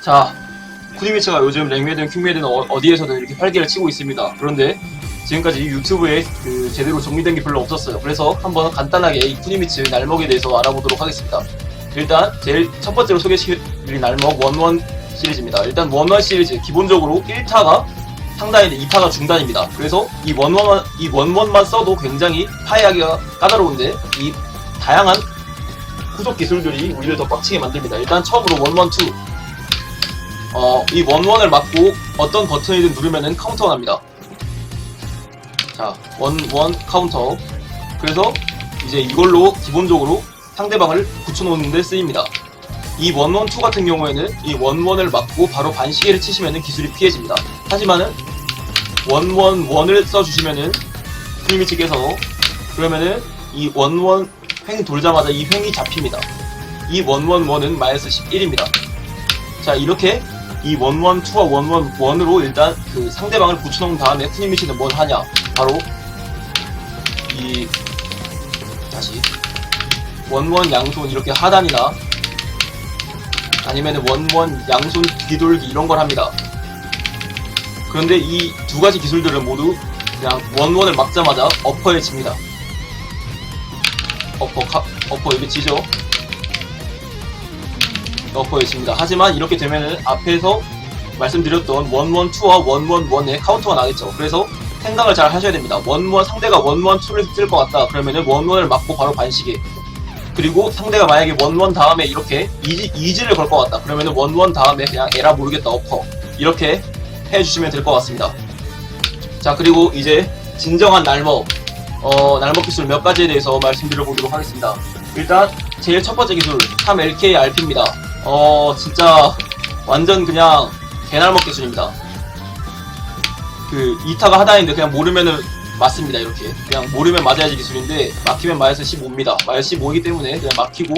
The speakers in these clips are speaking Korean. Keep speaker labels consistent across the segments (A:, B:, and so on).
A: 자, 쿠니미츠가 요즘 랭매든 킹매든 어, 어디에서든 이렇게 활기를 치고 있습니다. 그런데 지금까지 유튜브에 그 제대로 정리된 게 별로 없었어요. 그래서 한번 간단하게 이 쿠니미츠 날먹에 대해서 알아보도록 하겠습니다. 일단 제일 첫 번째로 소개시켜드릴 날먹 원원 시리즈입니다. 일단 원원 시리즈 기본적으로 1타가 상단인데 2타가 중단입니다. 그래서 이 원원 이 원원만 써도 굉장히 파괴하기가 까다로운데 이 다양한 후속 기술들이 우리를 더 빡치게 만듭니다. 일단 처음으로 원원 투 어, 이 원원을 맞고 어떤 버튼이든 누르면은 카운터가 납니다. 자, 원원 카운터. 그래서 이제 이걸로 기본적으로 상대방을 붙여놓는 데 쓰입니다. 이 원원 2 같은 경우에는 이 원원을 맞고 바로 반시계를 치시면은 기술이 피해집니다. 하지만은 원원 원을 써주시면은 프리미치께서 그러면은 이 원원 횡 돌자마자 이 횡이 잡힙니다. 이 원원 원은 마이너스 11입니다. 자 이렇게 이 원원 투와 원원 원으로 일단 그 상대방을 붙여놓은 다음에 쿠니미치는 뭘 하냐 바로 이 다시 원원 양손 이렇게 하단이나 아니면 원원 양손 뒤돌기 이런 걸 합니다. 그런데 이 두 가지 기술들은 모두 그냥 원원을 막자마자 어퍼에 집니다. 어퍼 카, 어퍼 여기 지죠? 어퍼에 집니다. 하지만 이렇게 되면은 앞에서 말씀드렸던 원원 2와 원원 1의 카운터가 나겠죠. 그래서 생각을 잘 하셔야 됩니다. 원원 상대가 원원 2를 쓸 것 같다. 그러면은 원원을 맞고 바로 반시계. 그리고 상대가 만약에 원원 다음에 이렇게 이지, 이지를 걸 것 같다. 그러면은 원원 다음에 그냥 에라 모르겠다 어퍼. 이렇게 해주시면 될 것 같습니다. 자 그리고 이제 진정한 날먹 어, 날먹 기술 몇 가지에 대해서 말씀드려보도록 하겠습니다. 일단 제일 첫 번째 기술 3LK RP입니다. 어 진짜 완전 그냥 개날먹 기술입니다. 그 2타가 하단인데 그냥 모르면은 맞습니다 이렇게 그냥 모르면 맞아야지 기술인데 막히면 마이너스 15입니다. 마이너스 15이기 때문에 그냥 막히고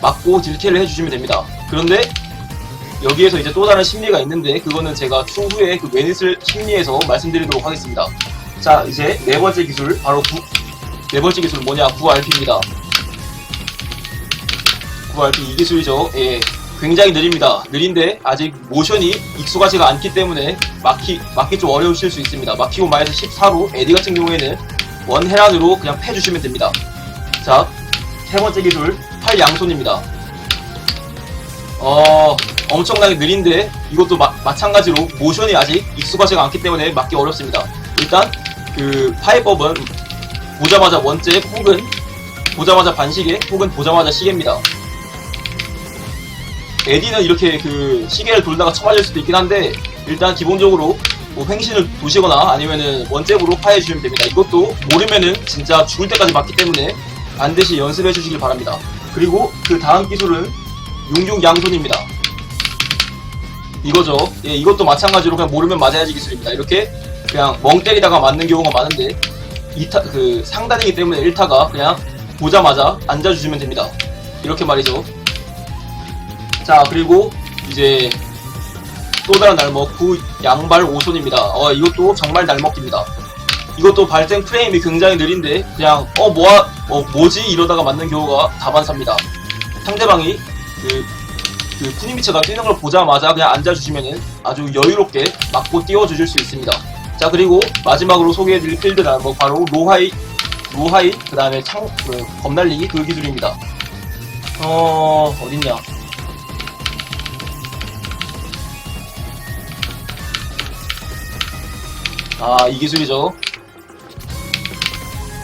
A: 맞고 딜캐를 해주시면 됩니다. 그런데 여기에서 이제 또 다른 심리가 있는데 그거는 제가 추후에 그 웨닛을 심리에서 말씀드리도록 하겠습니다. 자 이제 네 번째 기술 바로 9, 네 번째 기술 뭐냐 9RP입니다. 9RP 이 기술이죠. 예, 굉장히 느립니다. 느린데 아직 모션이 익숙하지가 않기 때문에 막히 막기 좀 어려우실 수 있습니다. 막히고 마이너스 14로 에디 같은 경우에는 원 헤란으로 그냥 패주시면 됩니다. 자, 세 번째 기술 팔 양손입니다. 어, 엄청나게 느린데 이것도 마, 마찬가지로 모션이 아직 익숙하지가 않기 때문에 막기 어렵습니다. 일단 그 파이법은 보자마자 원째 혹은 보자마자 반시계 혹은 보자마자 시계입니다. 에디는 이렇게 그 시계를 돌다가 쳐맞을 수도 있긴 한데 일단 기본적으로 뭐 횡신을 도시거나 아니면은 원잽으로 파해 주시면 됩니다. 이것도 모르면은 진짜 죽을 때까지 맞기 때문에 반드시 연습해 주시길 바랍니다. 그리고 그 다음 기술은 용중 양손입니다. 이거죠. 예, 이것도 마찬가지로 그냥 모르면 맞아야지 기술입니다. 이렇게 그냥 멍 때리다가 맞는 경우가 많은데 2타 그 상단이기 때문에 1타가 그냥 보자마자 앉아주시면 됩니다. 이렇게 말이죠. 자 그리고 이제 또 다른 날먹 구 양발 오손입니다. 어 이것도 정말 날먹기입니다. 이것도 발생 프레임이 굉장히 느린데 그냥 어 뭐야 어 뭐지 이러다가 맞는 경우가 다반사입니다. 상대방이 그, 그 쿠니미츠가 뛰는 걸 보자마자 그냥 앉아주시면은 아주 여유롭게 맞고 띄워주실 수 있습니다. 자 그리고 마지막으로 소개해드릴 필드 날먹 바로 로하이 로하이 그 다음에 창 그, 겁날리기 그 기술입니다. 어 어딨냐? 아, 이 기술이죠.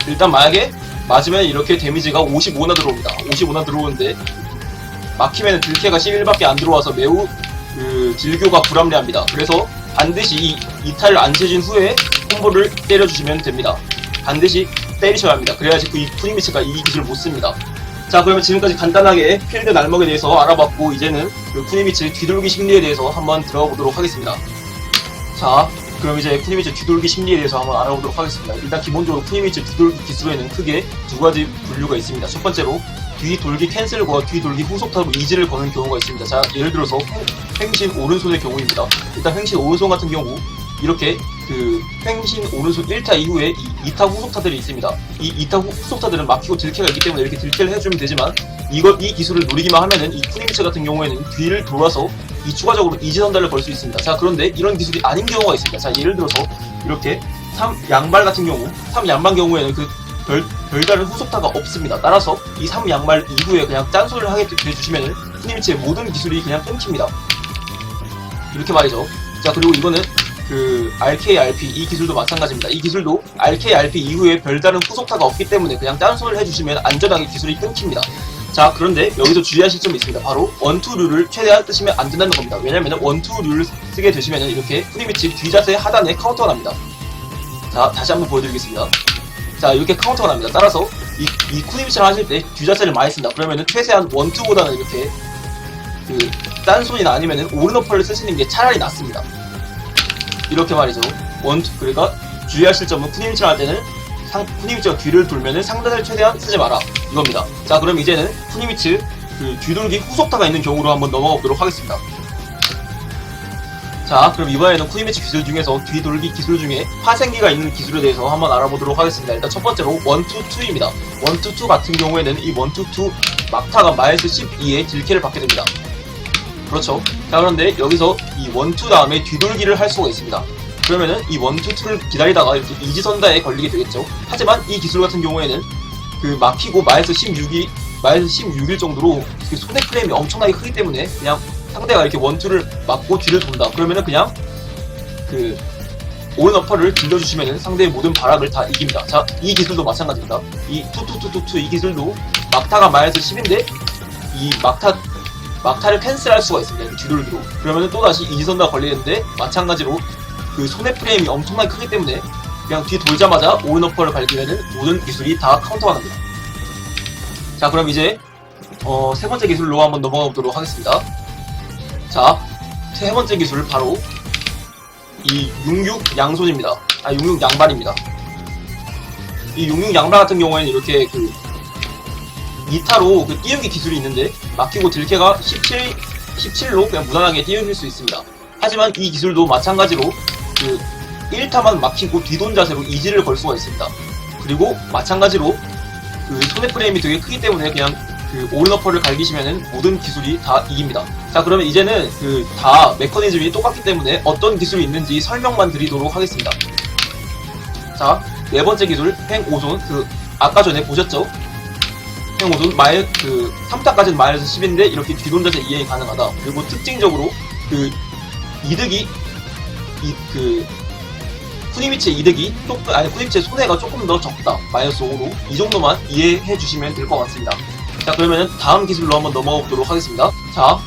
A: 일단 만약에 맞으면 이렇게 데미지가 55나 들어옵니다. 55나 들어오는데 막히면 들캐가 11밖에 안 들어와서 매우 그 딜교가 불합리합니다. 그래서 반드시 이 이탈을 안 채진 후에 콤보를 때려주시면 됩니다. 반드시 때리셔야 합니다. 그래야지 그 프리미츠가 이 기술을 못 씁니다. 자 그러면 지금까지 간단하게 필드 날먹에 대해서 알아봤고 이제는 그 쿠니미츠 뒤돌기 심리에 대해서 한번 들어가 보도록 하겠습니다. 자, 그럼 이제 쿠니미츠 뒤돌기 심리에 대해서 한번 알아보도록 하겠습니다. 일단 기본적으로 쿠니미츠 뒤돌기 기술에는 크게 두 가지 분류가 있습니다. 첫 번째로 뒤돌기 캔슬과 뒤돌기 후속타로 이지를 거는 경우가 있습니다. 자, 예를 들어서 횡- 횡신 오른손의 경우입니다. 일단 횡신 오른손 같은 경우 이렇게 그 횡신 오른손 1타 이후에 이 2타 후속타들이 있습니다. 이 2타 후속타들은 막히고 딜캐가 있기 때문에 이렇게 딜캐를 해주면 되지만 이걸 이 기술을 노리기만 하면은 이 쿠니미츠 같은 경우에는 뒤를 돌아서 이 추가적으로 이지 선달을 걸 수 있습니다. 자 그런데 이런 기술이 아닌 경우가 있습니다. 자 예를 들어서 이렇게 3 양발 같은 경우 3 양발 경우에는 그 별, 별다른 후속타가 없습니다. 따라서 이3 양발 이후에 그냥 짠소리를 하게 돼주시면은 푸니미치의 모든 기술이 그냥 끊깁니다. 이렇게 말이죠. 자 그리고 이거는 그 RKRP 이 기술도 마찬가지입니다. 이 기술도 RKRP 이후에 별다른 후속타가 없기 때문에 그냥 딴소리를 해주시면 안전하게 기술이 끊깁니다. 자 그런데 여기서 주의하실 점이 있습니다. 바로 원투 룰을 최대한 뜨시면 안 된다는 겁니다. 왜냐면 원투 룰을 쓰게 되시면 이렇게 프리미치 뒤자세 하단에 카운터가 납니다. 자 다시 한번 보여드리겠습니다. 자 이렇게 카운터가 납니다. 따라서 이, 이 쿠니미치를 하실 때 뒤자세를 많이 쓴다. 그러면은 최대한 원투보다는 이렇게 그 딴손이나 아니면은 오른어퍼를 쓰시는 게 차라리 낫습니다. 이렇게 말이죠. 원투 그러니까 주의하실 점은 푸니미치를 할 때는 상, 푸니미치가 뒤를 돌면은 상단을 최대한 쓰지 마라 이겁니다. 자 그럼 이제는 푸니미치 그 뒤돌기 후속타가 있는 경우로 한번 넘어가 보도록 하겠습니다. 자 그럼 이번에는 쿠니미치 기술 중에서 뒤돌기 기술 중에 파생기가 있는 기술에 대해서 한번 알아보도록 하겠습니다. 일단 첫 번째로 원투 투입니다. 원투 투 같은 경우에는 이 원투 투 막타가 마이너스 12의 딜캐를 받게 됩니다. 그렇죠. 자 그런데 여기서 이 원투 다음에 뒤돌기를 할 수가 있습니다. 그러면은 이 원투 투를 기다리다가 이렇게 이지선다에 걸리게 되겠죠. 하지만 이 기술 같은 경우에는 그 막히고 마이너스 16이 마이너스 16일 정도로 그 손해 프레임이 엄청나게 크기 때문에 그냥 상대가 이렇게 원투를 맞고 뒤를 돈다. 그러면은 그냥 그 오른 어퍼를 들려주시면은 상대의 모든 발악을 다 이깁니다. 자, 이 기술도 마찬가지입니다. 이 투투투투투 이 기술도 막타가 마이너스 10인데 이 막타 막타를 캔슬할 수가 있습니다. 뒤돌기로. 그러면은 또다시 이지선다 걸리는데 마찬가지로 그 손해 프레임이 엄청나게 크기 때문에 그냥 뒤 돌자마자 오른 어퍼를 갈기면은 모든 기술이 다 카운터가 납니다. 자, 그럼 이제 어, 세 번째 기술로 한번 넘어가 보도록 하겠습니다. 자, 세 번째 기술 바로 이 66 양손입니다. 아, 66 양발입니다. 이 66 양발 같은 경우에는 이렇게 그 2타로 그 띄우기 기술이 있는데 막히고 딜캐가 17, 17로 그냥 무난하게 띄우실 수 있습니다. 하지만 이 기술도 마찬가지로 그 1타만 막히고 뒤돈 자세로 이지를 걸 수가 있습니다. 그리고 마찬가지로 그 손해 프레임이 되게 크기 때문에 그냥 그 오른어퍼를 갈기시면은 모든 기술이 다 이깁니다. 자 그러면 이제는 그 다 메커니즘이 똑같기 때문에 어떤 기술이 있는지 설명만 드리도록 하겠습니다. 자 네 번째 기술 행 오손 그 아까 전에 보셨죠? 행 오손 마이 그 3타까지는 마이너스 10인데 이렇게 뒤돈 자세 이행이 가능하다. 그리고 특징적으로 그 이득이 이그 쿠니미치의 이득이 조금 아니 쿠니미치의 손해가 조금 더 적다 마이너스 5로 이 정도만 이해해 주시면 될 것 같습니다. 자 그러면은 다음 기술로 한번 넘어가 보도록 하겠습니다. 자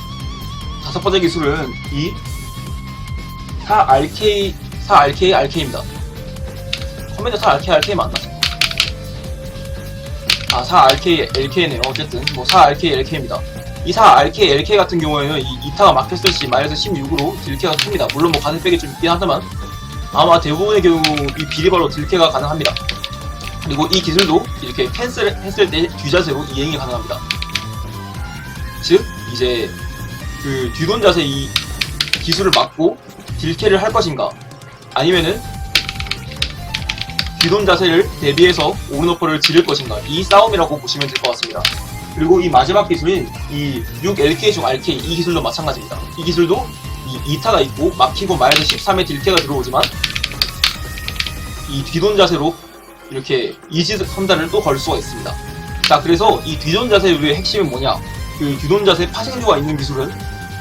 A: 다섯 번째 기술은 이 4RK 4RK RK입니다. 커맨드 4RK RK 맞나? 아 4RK LK네요. 어쨌든 뭐 4RK LK입니다. 이 4RK LK 같은 경우에는 이 2타가 막혔을 시 마이너스 16으로 딜캐가 큽니다. 물론 뭐 가슴백이 좀 있긴 하지만 아마 대부분의 경우 이 비리발로 딜캐가 가능합니다. 그리고 이 기술도 이렇게 캔슬 했을 때 뒤자세로 이행이 가능합니다. 즉 이제 그 뒤돈 자세 이 기술을 막고 딜캐를 할 것인가 아니면은 뒤돈 자세를 대비해서 오른어퍼를 지를 것인가 이 싸움이라고 보시면 될 것 같습니다. 그리고 이 마지막 기술인 이 6LK 중 RK 이 기술도 마찬가지입니다. 이 기술도 이 2타가 있고 막히고 마이너스 13의 딜캐가 들어오지만 이 뒤돈 자세로 이렇게 이지 선단을 또 걸 수가 있습니다. 자, 그래서 이 뒤돈 자세의 핵심은 뭐냐? 그 뒤돈 자세 파생류가 있는 기술은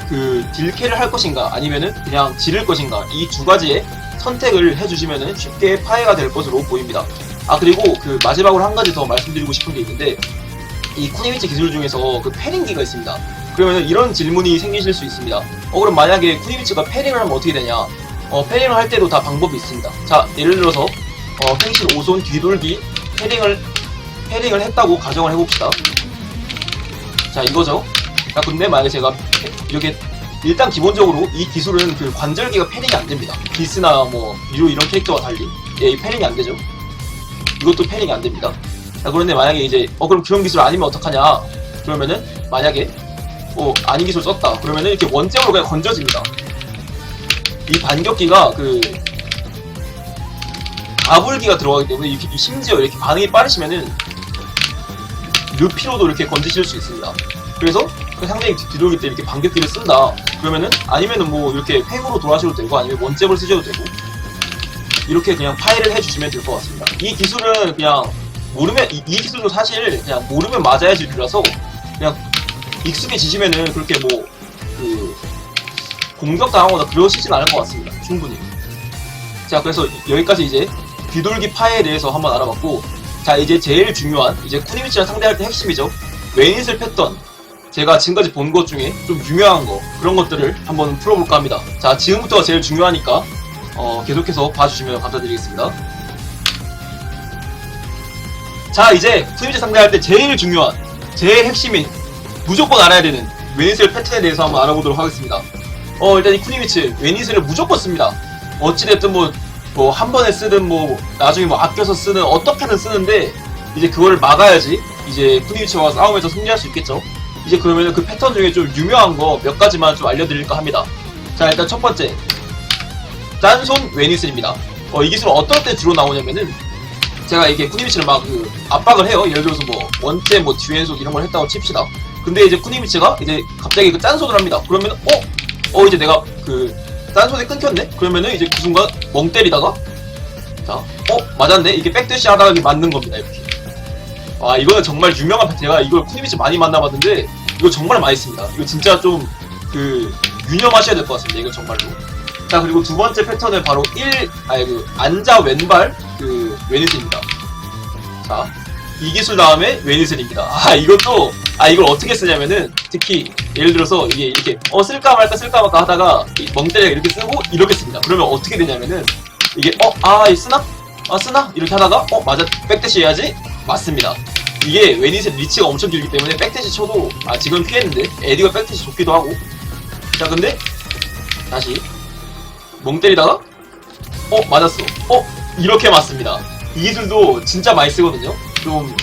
A: 그 딜캐를 할 것인가 아니면은 그냥 지를 것인가 이 두 가지의 선택을 해주시면은 쉽게 파해가 될 것으로 보입니다. 아 그리고 그 마지막으로 한 가지 더 말씀드리고 싶은 게 있는데 이 쿠니미치 기술 중에서 그 패링기가 있습니다. 그러면 이런 질문이 생기실 수 있습니다. 어 그럼 만약에 쿠니미치가 패링을 하면 어떻게 되냐? 어 패링을 할 때도 다 방법이 있습니다. 자 예를 들어서 어, 행실 5손 뒤돌기 패링을 패링을 했다고 가정을 해봅시다. 자 이거죠. 자 근데 만약에 제가 이렇게 일단 기본적으로 이 기술은 그 관절기가 패링이 안 됩니다. 기스나 뭐 미루 이런 캐릭터와 달리 예, 이 패링이 안 되죠. 이것도 패링이 안 됩니다. 자 그런데 만약에 이제 어 그럼 그런 기술 아니면 어떡하냐? 그러면은 만약에 어 아닌 기술 썼다. 그러면은 이렇게 원점으로 그냥 건져집니다. 이 반격기가 그 가불기가 들어가기 때문에 이- 이 심지어 이렇게 반응이 빠르시면은 루피로도 이렇게 건지실 수 있습니다. 그래서 상대방이 뒤- 뒤돌기 때 이렇게 반격기를 쓴다. 그러면은 아니면은 뭐 이렇게 횡으로 돌아가셔도 되고 아니면 원잽을 쓰셔도 되고 이렇게 그냥 파일을 해주시면 될 것 같습니다. 이 기술은 그냥 모르면 이, 이 기술도 사실 그냥 모르면 맞아야지 룰이라서 그냥 익숙해지시면은 그렇게 뭐 그 공격 당하거나 그러시진 않을 것 같습니다. 충분히. 자 그래서 여기까지 이제 뒤돌기 파에 대해서 한번 알아봤고 자 이제 제일 중요한 이제 쿠니미치랑 상대할 때 핵심이죠. 웨닛을 팼던 제가 지금까지 본 것 중에 좀 유명한 거 그런 것들을 한번 풀어볼까 합니다. 자 지금부터가 제일 중요하니까 어, 계속해서 봐주시면 감사드리겠습니다. 자 이제 쿠니미치 상대할 때 제일 중요한 제일 핵심인 무조건 알아야 되는 웨닛을 패턴에 대해서 한번 알아보도록 하겠습니다. 어 일단 이 쿠니미츠 웨닛을 무조건 씁니다. 어찌됐든 뭐 뭐 한 번에 쓰든 뭐 나중에 뭐 아껴서 쓰든 어떻게든 쓰는데 이제 그거를 막아야지 이제 쿠니미츠와 싸움에서 승리할 수 있겠죠. 이제 그러면 그 패턴 중에 좀 유명한 거 몇 가지만 좀 알려드릴까 합니다. 자 일단 첫 번째 짠손 웨니슬입니다. 어, 이 기술은 어떨 때 주로 나오냐면은 제가 이렇게 쿠니미치를 막 그 압박을 해요. 예를 들어서 뭐 원째 뭐 뒤왼손 이런 걸 했다고 칩시다. 근데 이제 쿠니미치가 이제 갑자기 그 짠손을 합니다. 그러면 어? 어 이제 내가 그 짠손이 끊겼네? 그러면은 이제 그 순간 멍 때리다가 자, 어? 맞았네? 이게 백대시 하다가 맞는 겁니다. 이렇게. 아 이거는 정말 유명한 패- 제가 이걸 쿠니미치 많이 만나봤는데 이거 정말 많이 씁니다. 이거 진짜 좀 그 유념하셔야 될 것 같습니다. 이거 정말로. 자 그리고 두 번째 패턴은 바로 1 아니 그 앉아 왼발 그 웨니슬입니다. 자 이 기술 다음에 웨니슬입니다. 아 이것도 아 이걸 어떻게 쓰냐면은 특히 예를 들어서 이게 이렇게 어 쓸까 말까 쓸까 말까 하다가 이 멍때리가 이렇게 쓰고 이렇게 씁니다. 그러면 어떻게 되냐면은 이게 어아 쓰나 아 쓰나 이렇게 하다가 어 맞아 백대시 해야지 맞습니다. 이게 웨닛의 리치가 엄청 길기 때문에 백대시 쳐도 아 지금 피했는데 에디가 백대시 좋기도 하고 자 근데 다시 멍 때리다가? 어 맞았어. 어 이렇게 맞습니다. 이 기술도 진짜 많이 쓰거든요. 좀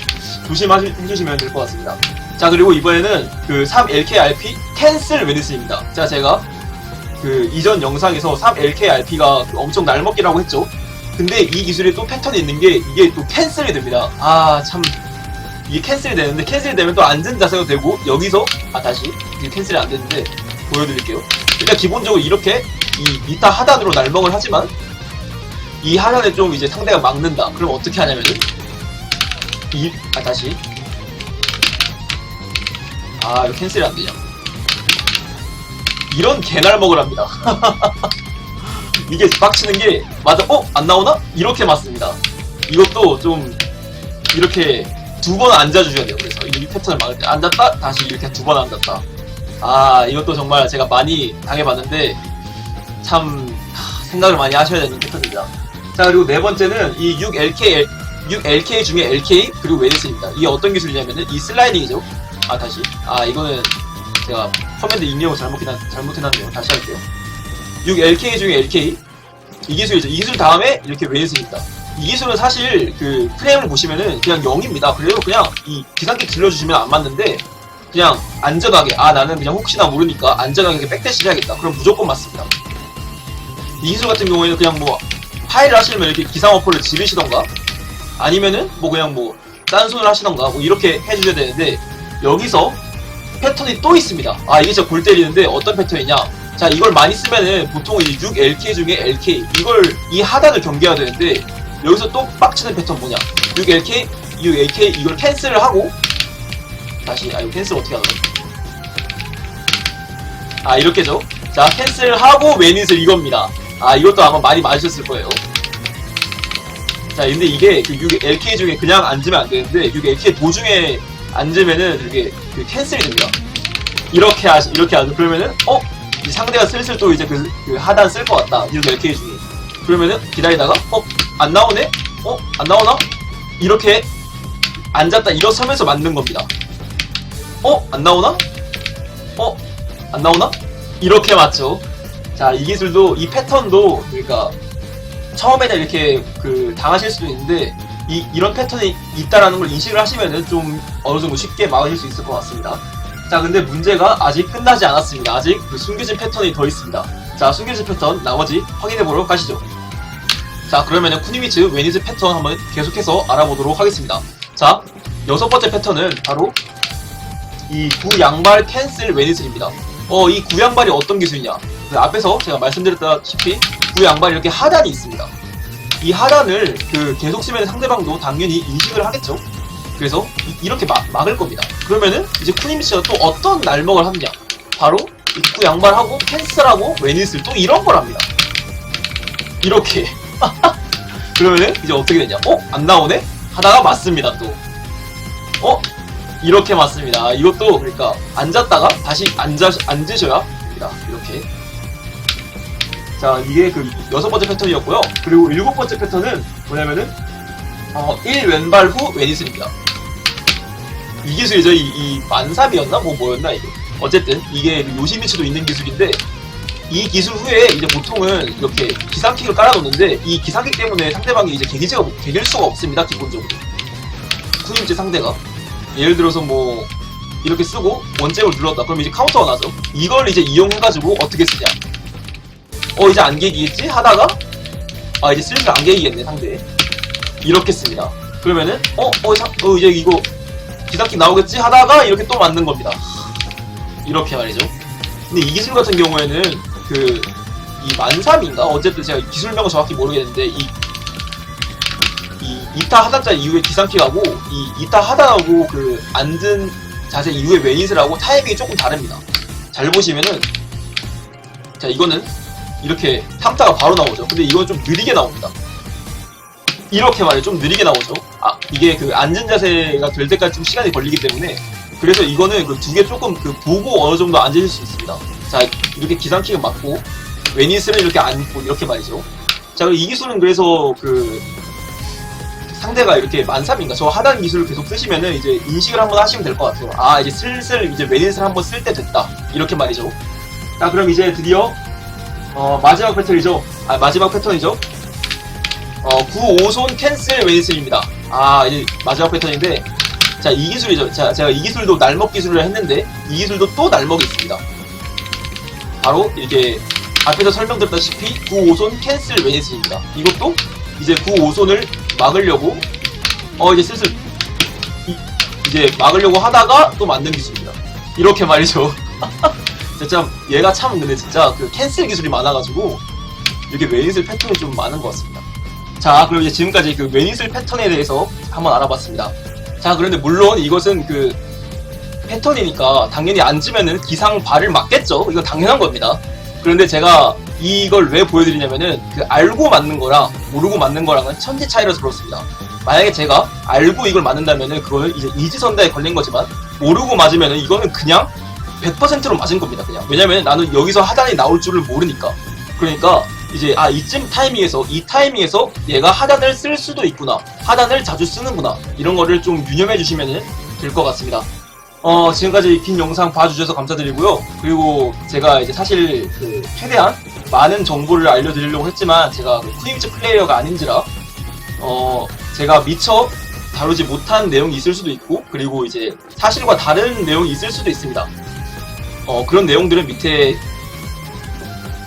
A: 조심하시면 될 것 같습니다. 자 그리고 이번에는 그 3LKRP 캔슬 웨니스입니다. 자 제가 그 이전 영상에서 3LKRP가 엄청 날먹기라고 했죠. 근데 이 기술에 또 패턴이 있는 게 이게 또 캔슬이 됩니다. 아 참. 이게 캔슬이 되는데 캔슬이 되면 또 앉은 자세가 되고 여기서 아 다시. 이게 캔슬이 안 되는데 보여드릴게요. 일단 기본적으로 이렇게 이 미타 하단으로 날먹을 하지만 이 하단에 좀 이제 상대가 막는다. 그럼 어떻게 하냐면은 이 아 다시 아 이거 캔슬이 안 되냐? 이런 개날먹을 합니다. 이게 빡치는 게 맞아 어? 안 나오나? 이렇게 맞습니다. 이것도 좀 이렇게 두 번 앉아주셔야 돼요. 그래서 이 패턴을 막을 때 앉았다 다시 이렇게 두 번 앉았다. 아 이것도 정말 제가 많이 당해봤는데 참 하, 생각을 많이 하셔야 되는 패턴입니다. 자 그리고 네 번째는 이 6LK 6LK 중에 LK 그리고 웨니스입니다. 이게 어떤 기술이냐면은 이 슬라이딩이죠. 아 다시 아 이거는 제가 커맨드 입력을 잘못해놨, 잘못해놨네요. 다시 할게요. 6LK 중에 LK 이 기술이죠. 이 기술 다음에 이렇게 웨니스입니다. 이 기술은 사실 그 프레임을 보시면은 그냥 0입니다. 그래도 그냥 이 기상기 질러주시면 안 맞는데 그냥 안전하게 아 나는 그냥 혹시나 모르니까 안전하게 백대시 해야겠다 그럼 무조건 맞습니다 이 기술 같은 경우에는 그냥 뭐 파일을 하시면 이렇게 기상어포를 지르시던가 아니면은 뭐 그냥 뭐 딴손을 하시던가 뭐 이렇게 해주셔야 되는데 여기서 패턴이 또 있습니다 아 이게 진짜 골 때리는데 어떤 패턴이냐 자 이걸 많이 쓰면은 보통 이 6LK 중에 LK 이걸 이 하단을 경계해야 되는데 여기서 또 빡치는 패턴 뭐냐 6LK 6AK 이걸 캔슬을 하고 다시 아 이거 캔슬 어떻게 하더라? 아 이렇게죠. 자 캔슬 하고 웨닛을 이겁니다. 아 이것도 아마 많이 맞으셨을 거예요. 자 근데 이게 그 6 LK 중에 그냥 앉으면 안 되는데 6 LK 도중에 앉으면은 이게 그 캔슬이 됩니다. 이렇게 하시 이렇게 하죠. 그러면은 어? 이 상대가 슬슬 또 이제 그, 그 하단 쓸 것 같다. 6 LK 중에. 그러면은 기다리다가 어? 안 나오네? 어? 안 나오나? 이렇게 앉았다 일어서면서 맞는 겁니다. 어? 안 나오나? 어? 안 나오나? 이렇게 맞죠. 자, 이 기술도, 이 패턴도, 그러니까, 처음에는 이렇게, 그, 당하실 수도 있는데, 이, 이런 패턴이 있다라는 걸 인식을 하시면은 좀 어느 정도 쉽게 막으실 수 있을 것 같습니다. 자, 근데 문제가 아직 끝나지 않았습니다. 아직 그 숨겨진 패턴이 더 있습니다. 자, 숨겨진 패턴, 나머지 확인해보러 가시죠. 자, 그러면은 쿠니미츠 웨니즈 패턴 한번 계속해서 알아보도록 하겠습니다. 자, 여섯 번째 패턴은 바로 이 구양발 캔슬 웨니슬입니다. 어, 이 구양발이 어떤 기술이냐? 그 앞에서 제가 말씀드렸다시피 구양발이 이렇게 하단이 있습니다. 이 하단을 그 계속 쓰면 상대방도 당연히 인식을 하겠죠. 그래서 이, 렇게 막 을 겁니다. 그러면은 이제 쿠니미치가 또 어떤 날먹을 하느냐? 바로 입구 양발하고 캔슬하고 웨니슬 또 이런 걸 합니다. 이렇게. 그러면은 이제 어떻게 되냐? 어? 안 나오네? 하다가 맞습니다 또. 어? 이렇게 맞습니다. 이것도 그러니까 앉았다가 다시 앉아 앉으셔야 됩니다. 이렇게. 자, 이게 그 여섯 번째 패턴이었고요. 그리고 일곱 번째 패턴은 뭐냐면은 어, 1 왼발 후 웨니슬입니다. 이 기술이죠. 이, 이 만삽이었나? 뭐 뭐였나 이게. 어쨌든 이게 그 요시미츠도 있는 기술인데 이 기술 후에 이제 보통은 이렇게 기상킥을 깔아놓는데 이 기상킥 때문에 상대방이 이제 개기제가 개길 수가 없습니다. 기본적으로. 쿠님제 상대가. 예를 들어서 뭐 이렇게 쓰고 원잽을 눌렀다. 그럼 이제 카운터가 나죠. 이걸 이제 이용해가지고 어떻게 쓰냐. 어 이제 안 개기겠지? 하다가 아 이제 슬슬 안 개기겠네 상대. 이렇게 씁니다. 그러면은 어, 어, 자, 어 이제 이거 기상킥 나오겠지 하다가 이렇게 또 맞는 겁니다. 이렇게 말이죠. 근데 이 기술 같은 경우에는 그 이 만삼인가 어쨌든 제가 기술명은 정확히 모르겠는데 이 이 이타 하단자 이후에 기상킥하고 이 이타 하단하고 그 앉은 자세 이후에 웨닛을 하고 타이밍이 조금 다릅니다. 잘 보시면은 자 이거는 이렇게 탐타가 바로 나오죠. 근데 이건 좀 느리게 나옵니다. 이렇게 말해 좀 느리게 나오죠. 아 이게 그 앉은 자세가 될 때까지 좀 시간이 걸리기 때문에 그래서 이거는 그 두 개 조금 그 보고 어느 정도 앉으실 수 있습니다. 자 이렇게 기상킥을 맞고 웨니스를 이렇게 앉고 이렇게 말이죠. 자 이 기술은 그래서 그 상대가 이렇게 만삼인가 저 하단 기술을 계속 쓰시면은 이제 인식을 한번 하시면 될 것 같아요. 아 이제 슬슬 이제 웨니스를 한번 쓸 때 됐다 이렇게 말이죠. 자 그럼 이제 드디어 어, 마지막 패턴이죠. 아 마지막 패턴이죠. 어, 9호손 캔슬 웨니슬입니다. 아, 이제 마지막 패턴인데, 자, 이 기술이죠. 자, 제가 이 기술도 날먹 기술을 했는데, 이 기술도 또 날먹이 있습니다. 바로, 이렇게, 앞에서 설명드렸다시피, 9호손 캔슬 웨니슬입니다. 이것도, 이제 9호손을 막으려고, 어, 이제 슬슬, 이, 이제 막으려고 하다가 또 만든 기술입니다. 이렇게 말이죠. 진짜, 얘가 참, 근데 진짜, 그 캔슬 기술이 많아가지고, 이렇게 웨니슬 패턴이 좀 많은 것 같습니다. 자, 그럼 이제 지금까지 그 웨니슬 패턴에 대해서 한번 알아봤습니다. 자, 그런데 물론 이것은 그 패턴이니까 당연히 앉으면은 기상 발을 맞겠죠. 이거 당연한 겁니다. 그런데 제가 이걸 왜 보여드리냐면은 그 알고 맞는 거랑 모르고 맞는 거랑은 천지 차이라서 그렇습니다. 만약에 제가 알고 이걸 맞는다면은 그거는 이제 이지선다에 걸린 거지만 모르고 맞으면은 이거는 그냥 100%로 맞은 겁니다. 그냥. 왜냐면 나는 여기서 하단이 나올 줄을 모르니까. 그러니까 이제 아 이쯤 타이밍에서 이 타이밍에서 얘가 하단을 쓸 수도 있구나. 하단을 자주 쓰는구나. 이런 거를 좀 유념해 주시면 될 것 같습니다. 어 지금까지 긴 영상 봐주셔서 감사드리고요. 그리고 제가 이제 사실 그 최대한 많은 정보를 알려드리려고 했지만 제가 그 쿠니미츠 플레이어가 아닌지라 어 제가 미처 다루지 못한 내용이 있을 수도 있고 그리고 이제 사실과 다른 내용이 있을 수도 있습니다 어 그런 내용들은 밑에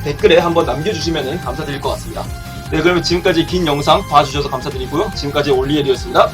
A: 댓글에 한번 남겨주시면 감사드릴 것 같습니다. 네, 그러면 지금까지 긴 영상 봐주셔서 감사드리고요. 지금까지 올리엘이었습니다.